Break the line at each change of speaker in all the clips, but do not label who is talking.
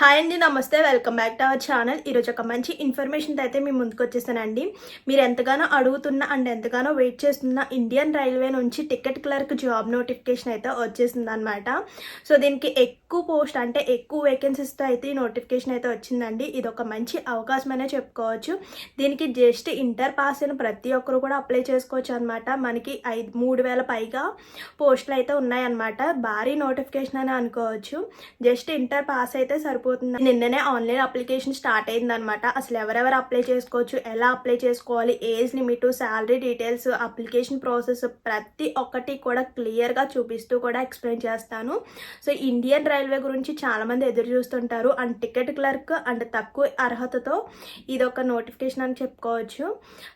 Hi అండి నమస్తే. Welcome back to our channel ఈరోజు ఒక మంచి ఇన్ఫర్మేషన్ అయితే మీ ముందుకు వచ్చేసానండి. మీరు ఎంతగానో అడుగుతున్న అండ్ ఎంతగానో వెయిట్ చేస్తున్న ఇండియన్ రైల్వే నుంచి టికెట్ క్లర్క్ జాబ్ నోటిఫికేషన్ అయితే వచ్చేసింది అనమాట సో దీనికి ఎక్కువ పోస్ట్ అంటే ఎక్కువ వేకెన్సీస్తో అయితే ఈ నోటిఫికేషన్ అయితే వచ్చిందండి. ఇది ఒక మంచి అవకాశం అనే చెప్పుకోవచ్చు. దీనికి జస్ట్ ఇంటర్ పాస్ అయిన ప్రతి ఒక్కరు కూడా అప్లై చేసుకోవచ్చు అనమాట మనకి ఐదు మూడు వేల పైగా పోస్టులు అయితే ఉన్నాయన్నమాట. భారీ నోటిఫికేషన్ అని అనుకోవచ్చు. జస్ట్ ఇంటర్ పాస్ అయితే సరిపోతుంది. నిన్ననే ఆన్లైన్ అప్లికేషన్ స్టార్ట్ అయిందనమాట అసలు ఎవరెవరు అప్లై చేసుకోవచ్చు? ఎలా అప్లై చేసుకోవాలి? Age limit salary details application process ప్రతి ఒక్కటి కూడా క్లియర్గా చూపిస్తూ కూడా ఎక్స్ప్లెయిన్ చేస్తాను. సో ఇండియన్ రైల్వే గురించి చాలామంది ఎదురు చూస్తుంటారు. అండ్ టికెట్ క్లర్క్ అండ్ తక్కువ అర్హతతో ఇది ఒక నోటిఫికేషన్ అని చెప్పుకోవచ్చు.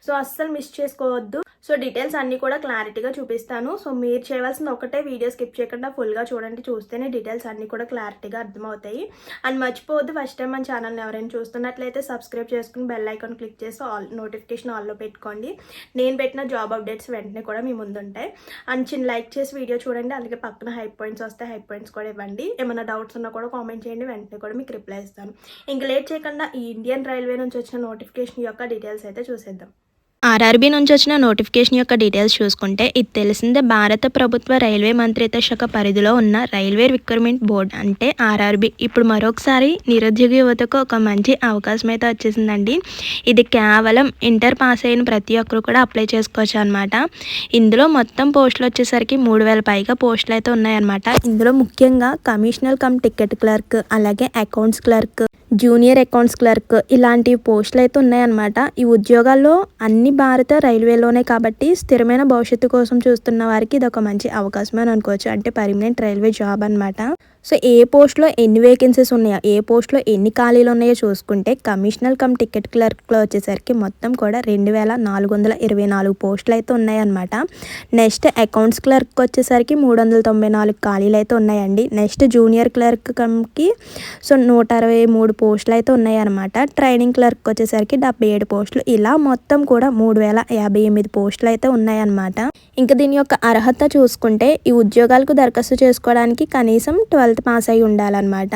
సో అస్సలు మిస్ చేసుకోవద్దు. సో డీటెయిల్స్ అన్నీ కూడా క్లారిటీగా చూపిస్తాను. సో మీరు చేయవలసిన ఒకటే వీడియో స్కిప్ చేయకుండా ఫుల్గా చూడండి. చూస్తేనే డీటెయిల్స్ అన్నీ కూడా క్లారిటీగా అర్థమవుతాయి. అండ్ మర్చిపోవద్దు ఫస్ట్ టైం మన ఛానల్ని ఎవరైనా చూస్తున్నట్లయితే సబ్స్క్రైబ్ చేసుకుని బెల్ ఐకాన్ క్లిక్ చేసి ఆల్ నోటిఫికేషన్ ఆల్లో పెట్టుకోండి. నేను పెట్టిన జాబ్ అప్డేట్స్ వెంటనే కూడా మీ ముందు ఉంటాయి అండ్ చిన్న లైక్ చేసి వీడియో చూడండి. అలాగే పక్కన హై పాయింట్స్ వస్తే హై పాయింట్స్ కూడా ఇవ్వండి. ఏమైనా డౌట్స్ ఉన్నా కూడా కామెంట్ చేయండి వెంటనే కూడా మీకు రిప్లై ఇస్తాను. ఇంకా లేట్ చేయకుండా ఈ ఇండియన్ రైల్వే నుంచి వచ్చిన నోటిఫికేషన్ యొక్క డీటెయిల్స్ అయితే చూసేద్దాం.
ఆర్ఆర్బీ నుంచి వచ్చిన నోటిఫికేషన్ యొక్క డీటెయిల్స్ చూసుకుంటే ఇది తెలిసిందే భారత ప్రభుత్వ రైల్వే మంత్రిత్వ శాఖ పరిధిలో ఉన్న రైల్వే రిక్రూట్మెంట్ బోర్డ్ అంటే ఆర్ఆర్బీ. ఇప్పుడు మరొకసారి నిరుద్యోగ యువతకు ఒక మంచి అవకాశం అయితే వచ్చేసిందండి. ఇది కేవలం ఇంటర్ పాస్ అయిన ప్రతి ఒక్కరు కూడా అప్లై చేసుకోవచ్చు అనమాట ఇందులో మొత్తం పోస్టులు వచ్చేసరికి మూడు వేల పైగా పోస్టులు అయితే ఉన్నాయన్నమాట. ఇందులో ముఖ్యంగా కమిషనర్ కమ్ టికెట్ క్లర్క్ అలాగే accounts clerk junior accounts clerk ఇలాంటి పోస్టులు అయితే ఉన్నాయన్నమాట. ఈ ఉద్యోగాల్లో అన్ని భారత రైల్వేలోనే కాబట్టి స్థిరమైన భవిష్యత్తు కోసం చూస్తున్న వారికి ఇది ఒక మంచి అవకాశం అని అనుకోవచ్చు. అంటే పర్మనెంట్ రైల్వే జాబ్ అనమాట సో ఏ పోస్ట్లో ఎన్ని వేకెన్సీస్ ఉన్నాయో ఏ పోస్ట్లో ఎన్ని ఖాళీలు ఉన్నాయో చూసుకుంటే కమిషనర్ కమ్ టికెట్ క్లర్క్లో వచ్చేసరికి మొత్తం కూడా రెండు వేల నాలుగు వందల ఇరవై నాలుగు పోస్టులు అయితే ఉన్నాయన్నమాట. నెక్స్ట్ అకౌంట్స్ క్లర్క్ వచ్చేసరికి మూడు వందల తొంభై నాలుగు ఖాళీలు అయితే ఉన్నాయండి. నెక్స్ట్ జూనియర్ క్లర్క్ కమ్కి సో నూట అరవై మూడు పోస్టులు అయితే ఉన్నాయన్నమాట. ట్రైనింగ్ క్లర్క్ వచ్చేసరికి డెబ్బై ఏడు పోస్టులు. ఇలా మొత్తం కూడా మూడు వేల యాభై ఎనిమిది పోస్టులు అయితే ఉన్నాయన్నమాట. ఇంకా దీని యొక్క అర్హత చూసుకుంటే ఈ ఉద్యోగాలకు దరఖాస్తు చేసుకోవడానికి కనీసం ట్వెల్త్ పాస్ అయి ఉండాలన్నమాట.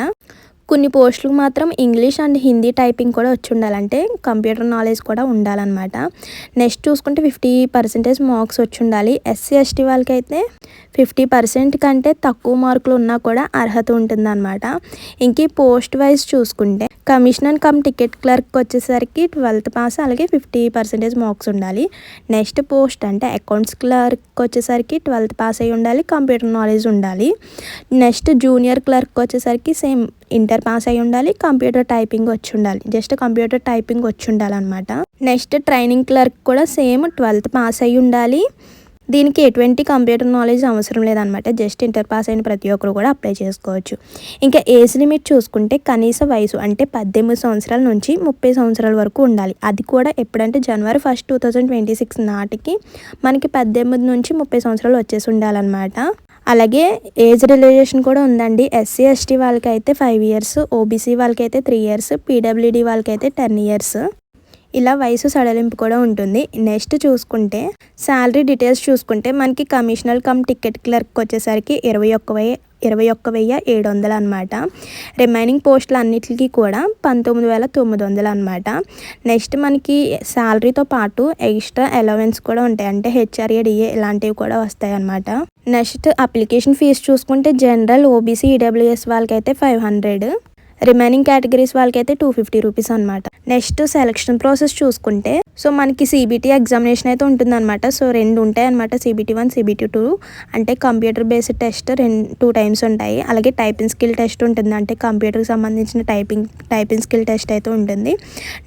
కొన్ని పోస్టులకు మాత్రం ఇంగ్లీష్ అండ్ హిందీ టైపింగ్ కూడా వచ్చి ఉండాలంటే కంప్యూటర్ నాలెడ్జ్ కూడా ఉండాలన్నమాట. నెక్స్ట్ చూసుకుంటే ఫిఫ్టీ పర్సెంటేజ్ మార్క్స్ వచ్చి ఉండాలి. ఎస్సీ ఎస్టీ వాళ్ళకైతే ఫిఫ్టీ పర్సెంట్ కంటే తక్కువ మార్కులు ఉన్నా కూడా అర్హత ఉంటుందన్నమాట. ఇంక పోస్ట్ వైజ్ చూసుకుంటే కమిషనర్ కమ్ టికెట్ క్లర్క్ వచ్చేసరికి ట్వెల్త్ పాస్ అలాగే ఫిఫ్టీ పర్సెంటేజ్ మార్క్స్ ఉండాలి. నెక్స్ట్ పోస్ట్ అంటే అకౌంట్స్ క్లర్క్ వచ్చేసరికి ట్వెల్త్ పాస్ అయి ఉండాలి కంప్యూటర్ నాలెడ్జ్ ఉండాలి. నెక్స్ట్ జూనియర్ క్లర్క్ వచ్చేసరికి సేమ్ ఇంటర్ పాస్ అయి ఉండాలి కంప్యూటర్ టైపింగ్ వచ్చి ఉండాలి. జస్ట్ కంప్యూటర్ టైపింగ్ వచ్చి ఉండాలన్నమాట. నెక్స్ట్ ట్రైనింగ్ క్లర్క్ కూడా సేమ్ ట్వెల్త్ పాస్ అయి ఉండాలి. దీనికి ఎటువంటి కంప్యూటర్ నాలెడ్జ్ అవసరం లేదనమాట జస్ట్ ఇంటర్ పాస్ అయిన ప్రతి ఒక్కరు కూడా అప్లై చేసుకోవచ్చు. ఇంకా ఏజ్ లిమిట్ చూసుకుంటే కనీస వయసు అంటే పద్దెనిమిది సంవత్సరాల నుంచి ముప్పై సంవత్సరాల వరకు ఉండాలి. అది కూడా ఎప్పుడంటే January first two thousand twenty six నాటికి మనకి పద్దెనిమిది నుంచి ముప్పై సంవత్సరాలు వచ్చేసి ఉండాలన్నమాట. అలాగే ఏజ్ రిలేషన్ కూడా ఉందండి. ఎస్సీ ఎస్టీ వాళ్ళకైతే ఫైవ్ ఇయర్స్ ఓబీసీ వాళ్ళకైతే త్రీ ఇయర్స్ పీడబ్ల్యూడీ వాళ్ళకైతే టెన్ ఇయర్స్ ఇలా వయసు సడలింపు కూడా ఉంటుంది. నెక్స్ట్ చూసుకుంటే శాలరీ డీటెయిల్స్ చూసుకుంటే మనకి కమిషనర్ కమ్ టికెట్ క్లర్క్ వచ్చేసరికి ఇరవై ఒక్క వెయ్యి ఇరవై ఒక్క వెయ్యి ఏడు వందలు అనమాట రిమైనింగ్ పోస్టులు అన్నిటికీ కూడా పంతొమ్మిది వేల తొమ్మిది వందలు అనమాట నెక్స్ట్ మనకి శాలరీతో పాటు ఎక్స్ట్రా అలవెన్స్ కూడా ఉంటాయి. అంటే హెచ్ఆర్ఏ డిఏ ఇలాంటివి కూడా వస్తాయి అనమాట నెక్స్ట్ అప్లికేషన్ ఫీజు చూసుకుంటే జనరల్ ఓబీసీ ఈడబ్ల్యూఎస్ వాళ్ళకైతే ఫైవ్ హండ్రెడ్. రిమైనింగ్ కేటగిరీస్ వాళ్ళకైతే టూ ఫిఫ్టీ రూపీస్ అనమాట నెక్స్ట్ సెలక్షన్ ప్రాసెస్ చూసుకుంటే సో మనకి సిబిటీ ఎగ్జామినేషన్ అయితే ఉంటుందన్నమాట. సో రెండు ఉంటాయి అనమాట సిబిటీ వన్ సిబిటీ టూ. అంటే కంప్యూటర్ బేస్డ్ టెస్ట్ రెండు టూ టైమ్స్ ఉంటాయి. అలాగే టైపింగ్ స్కిల్ టెస్ట్ ఉంటుంది. అంటే కంప్యూటర్కి సంబంధించిన టైపింగ్ టైపింగ్ స్కిల్ టెస్ట్ అయితే ఉంటుంది.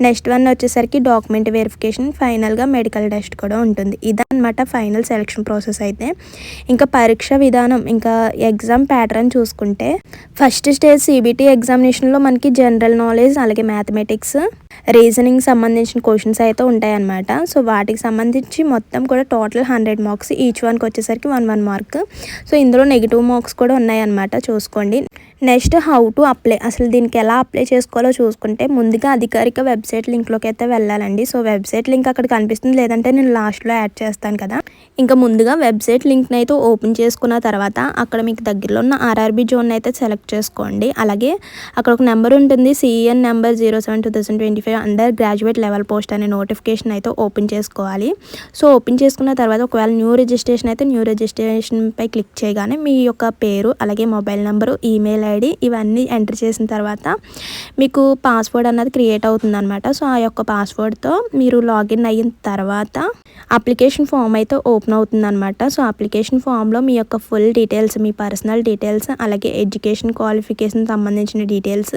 నెక్స్ట్ వన్ వచ్చేసరికి డాక్యుమెంట్ వెరిఫికేషన్ ఫైనల్గా మెడికల్ టెస్ట్ కూడా ఉంటుంది. ఇదన్నమాట ఫైనల్ సెలక్షన్ ప్రాసెస్ అయితే. ఇంకా పరీక్ష విధానం ఇంకా ఎగ్జామ్ ప్యాటర్న్ చూసుకుంటే ఫస్ట్ స్టేజ్ సిబిటీ ఎగ్జామినేషన్లో మనకి జనరల్ నాలెడ్జ్ అలాగే మ్యాథమెటిక్స్ రీజనింగ్ సంబంధించిన క్వశ్చన్స్ అయితే ఉంటాయన్నమాట. సో వాటికి సంబంధించి మొత్తం కూడా టోటల్ హండ్రెడ్ మార్క్స్ ఈచ్ వన్కి వచ్చేసరికి వన్ వన్ మార్క్. సో ఇందులో నెగిటివ్ మార్క్స్ కూడా ఉన్నాయన్నమాట. చూసుకోండి. నెక్స్ట్ హౌ టు అప్లై అసలు దీనికి ఎలా అప్లై చేసుకోవాలో చూసుకుంటే ముందుగా అధికారిక వెబ్సైట్ లింక్లోకి అయితే వెళ్ళాలండి. సో వెబ్సైట్ లింక్ అక్కడ కనిపిస్తుంది. లేదంటే నేను లాస్ట్లో యాడ్ చేస్తాను కదా. ఇంకా ముందుగా వెబ్సైట్ లింక్ని అయితే ఓపెన్ చేసుకున్న తర్వాత అక్కడ మీకు దగ్గరలో ఉన్న ఆర్ఆర్బీ జోన్ అయితే సెలెక్ట్ చేసుకోండి. అలాగే అక్కడ ఒక నెంబర్ ఉంటుంది CEN number zero seven two thousand twenty five under graduate level post అనే నోటిఫికేషన్ అయితే ఓపెన్ చేసుకోవాలి. సో ఓపెన్ చేసుకున్న తర్వాత ఒకవేళ న్యూ రిజిస్ట్రేషన్ అయితే న్యూ రిజిస్ట్రేషన్పై క్లిక్ చేయగానే మీ యొక్క పేరు అలాగే మొబైల్ నెంబరు ఈమెయిల్ ఐడి ఇవన్నీ ఎంటర్ చేసిన తర్వాత మీకు పాస్వర్డ్ అన్నది క్రియేట్ అవుతుంది అనమాట సో ఆ యొక్క పాస్వర్డ్తో మీరు లాగిన్ అయిన తర్వాత అప్లికేషన్ ఫామ్ అయితే ఓపెన్ అవుతుంది అనమాట సో అప్లికేషన్ ఫామ్లో మీ యొక్క ఫుల్ డీటెయిల్స్ మీ పర్సనల్ డీటెయిల్స్ అలాగే ఎడ్యుకేషన్ క్వాలిఫికేషన్ సంబంధించిన డీటెయిల్స్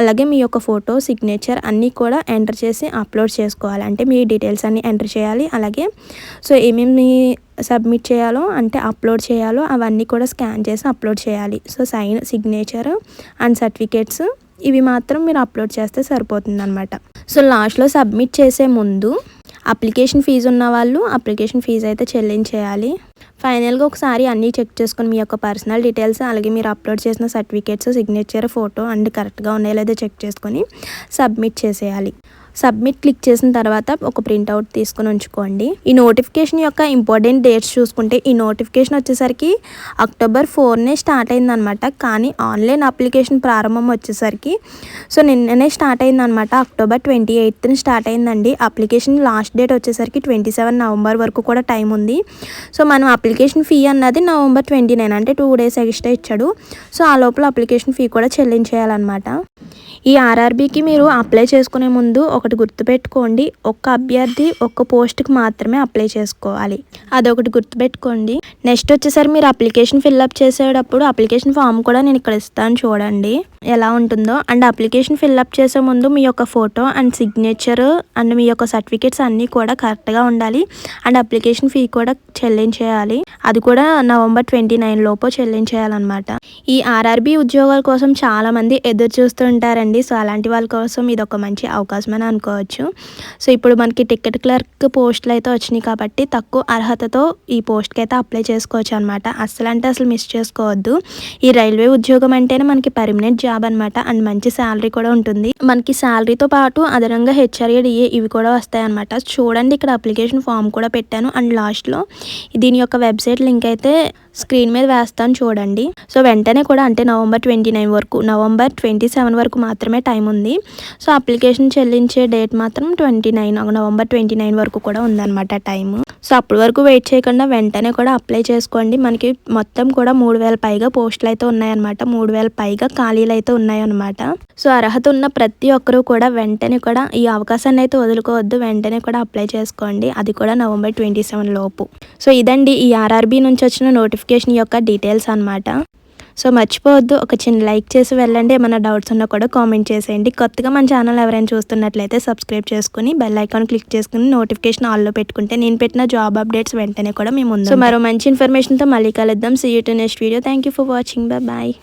అలాగే మీ యొక్క ఫోటో సిగ్నేచర్ అన్నీ కూడా ఎంటర్ చేసి అప్లోడ్ చేసుకోవాలి. అంటే మీ డీటెయిల్స్ అన్నీ ఎంటర్ చేయాలి. అలాగే సో ఏమేమి సబ్మిట్ చేయాలో అంటే అప్లోడ్ చేయాలో అవన్నీ కూడా స్కాన్ చేసి అప్లోడ్ చేయాలి. So sign signature and certificates ఇవి మాత్రం మీరు అప్లోడ్ చేస్తే సరిపోతుంది అనమాట సో లాస్ట్లో సబ్మిట్ చేసే ముందు అప్లికేషన్ ఫీజు ఉన్న వాళ్ళు అప్లికేషన్ ఫీజు అయితే చెల్లించేయాలి. ఫైనల్గా ఒకసారి అన్నీ చెక్ చేసుకొని మీ యొక్క పర్సనల్ డీటెయిల్స్ అలాగే మీరు అప్లోడ్ చేసిన సర్టిఫికేట్స్ సిగ్నేచర్ ఫోటో అండ్ కరెక్ట్గా ఉన్నాయో లేదో చెక్ చేసుకొని సబ్మిట్ చేసేయాలి. సబ్మిట్ క్లిక్ చేసిన తర్వాత ఒక ప్రింట్అవుట్ తీసుకుని ఉంచుకోండి. ఈ నోటిఫికేషన్ యొక్క ఇంపార్టెంట్ డేట్స్ చూసుకుంటే ఈ నోటిఫికేషన్ వచ్చేసరికి అక్టోబర్ ఫోర్నే స్టార్ట్ అయిందనమాట. కానీ ఆన్లైన్ అప్లికేషన్ ప్రారంభం వచ్చేసరికి సో నిన్ననే స్టార్ట్ అయిందనమాట. అక్టోబర్ ట్వంటీ ఎయిత్ని స్టార్ట్ అయిందండి. అప్లికేషన్ లాస్ట్ డేట్ వచ్చేసరికి ట్వంటీ సెవెన్ నవంబర్ వరకు కూడా టైం ఉంది. సో మనం అప్లికేషన్ ఫీ అన్నది నవంబర్ ట్వంటీ నైన్ అంటే టూ డేస్ ఎక్స్ట్రా ఇచ్చాడు. సో ఆ లోపల అప్లికేషన్ ఫీ కూడా చెల్లించేయాలన్నమాట. ఈ ఆర్ఆర్బీకి మీరు అప్లై చేసుకునే ముందు ఒకటి గుర్తుపెట్టుకోండి. ఒక్క అభ్యర్థి ఒక్క పోస్ట్కి మాత్రమే అప్లై చేసుకోవాలి. అదొకటి గుర్తుపెట్టుకోండి. నెక్స్ట్ వచ్చేసరి మీరు అప్లికేషన్ ఫిల్అప్ చేసేటప్పుడు అప్లికేషన్ ఫామ్ కూడా నేను ఇక్కడ ఇస్తాను చూడండి. ఎలా ఉంటుందో. అండ్ అప్లికేషన్ ఫిల్అప్ చేసే ముందు మీ యొక్క ఫోటో అండ్ సిగ్నేచర్ అండ్ మీ యొక్క సర్టిఫికేట్స్ అన్నీ కూడా కరెక్ట్గా ఉండాలి. అండ్ అప్లికేషన్ ఫీ కూడా చెల్లించేయాలి. అది కూడా నవంబర్ ట్వంటీ నైన్ లోపు చెల్లించేయాలన్నమాట. ఈ ఆర్ఆర్బీ ఉద్యోగాల కోసం చాలామంది ఎదురు చూస్తుంటారండి సో అలాంటి వాళ్ళ కోసం ఇది ఒక మంచి అవకాశం అని అనుకోవచ్చు. సో ఇప్పుడు మనకి టికెట్ క్లర్క్ పోస్టులు అయితే వచ్చినాయి కాబట్టి తక్కువ అర్హతతో ఈ పోస్ట్కి అయితే అప్లై చేసుకోవచ్చు అనమాట అసలు అంటే అసలు మిస్ చేసుకోవద్దు. ఈ రైల్వే ఉద్యోగం అంటేనే మనకి పర్మనెంట్ జాబ్ అనమాట అండ్ మంచి శాలరీ కూడా ఉంటుంది. మనకి శాలరీతో పాటు అదనంగా హెచ్ఆర్ఏ డిఏ ఇవి కూడా వస్తాయి అనమాట చూడండి ఇక్కడ అప్లికేషన్ ఫామ్ కూడా పెట్టాను. అండ్ లాస్ట్లో దీని యొక్క వెబ్సైట్ లింక్ అయితే స్క్రీన్ మీద వేస్తాను చూడండి. సో వెంటనే కూడా అంటే నవంబర్ ట్వంటీ నైన్ వరకు నవంబర్ ట్వంటీ సెవెన్ వరకు మాత్రమే టైం ఉంది. సో అప్లికేషన్ చెల్లించే డేట్ మాత్రం twenty nine November twenty nine వరకు కూడా ఉందన్నమాట టైం. సో అప్పటి వరకు వెయిట్ చేయకుండా వెంటనే కూడా అప్లై చేసుకోండి. మనకి మొత్తం కూడా మూడు వేల పైగా పోస్టులు అయితే ఉన్నాయన్నమాట. మూడు వేల పైగా ఖాళీలు అయితే ఉన్నాయన్నమాట. సో అర్హత ఉన్న ప్రతి ఒక్కరూ కూడా వెంటనే కూడా ఈ అవకాశాన్ని అయితే వదులుకోవద్దు. వెంటనే కూడా అప్లై చేసుకోండి. అది కూడా నవంబర్ ట్వంటీ సెవెన్ లోపు. సో ఇదండి ఈ ఆర్ఆర్బీ నుంచి వచ్చిన నోటిఫికేషన్ యొక్క డీటెయిల్స్ అన్నమాట. సో మర్చిపోవద్దు ఒక చిన్న లైక్ చేసి వెళ్ళండి. ఏమైనా డౌట్స్ ఉన్నా కూడా కామెంట్ చేసేయండి. కొత్తగా మన ఛానల్ ఎవరైనా చూస్తున్నట్లయితే సబ్స్క్రైబ్ చేసుకుని బెల్ ఐకాన్ క్లిక్ చేసుకుని నోటిఫికేషన్ ఆల్లో పెట్టుకుంటే నేను పెట్టిన జాబ్ అప్డేట్స్ వెంటనే కూడా మేము సో మరో మంచి ఇన్ఫర్మేషన్తో మళ్ళీ కలుద్దాం. See you to next video thank you for watching bye